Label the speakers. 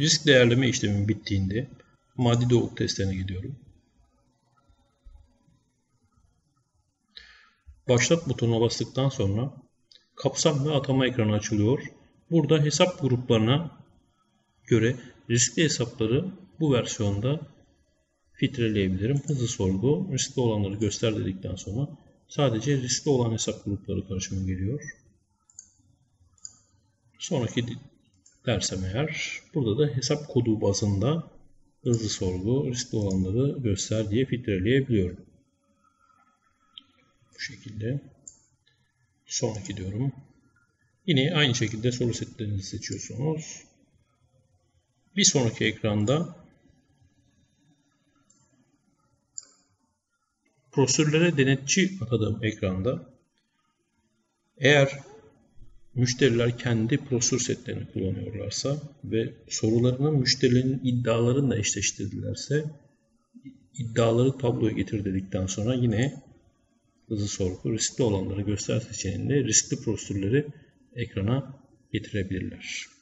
Speaker 1: Risk değerleme işlemi bittiğinde maddi doğruluk testlerine gidiyorum. Başlat butonuna bastıktan sonra kapsam ve atama ekranı açılıyor. Burada hesap gruplarına göre riskli hesapları bu versiyonda filtreleyebilirim. Hızlı sorgu, riskli olanları göster dedikten sonra sadece riskli olan hesap grupları karşıma geliyor. Sonraki dersem eğer burada da hesap kodu bazında hızlı sorgu, riskli olanları göster diye filtreleyebiliyorum. Bu şekilde. Sonraki diyorum. Yine aynı şekilde soru setlerinizi seçiyorsunuz. Bir sonraki ekranda prosürlere denetçi atadığım ekranda eğer müşteriler kendi prosür setlerini kullanıyorlarsa ve sorularını müşterilerin iddialarıyla eşleştirdilerse iddiaları tabloya getir dedikten sonra yine hızlı sorgu riskli olanları göster seçeneğinde riskli prosürleri ekrana getirebilirler.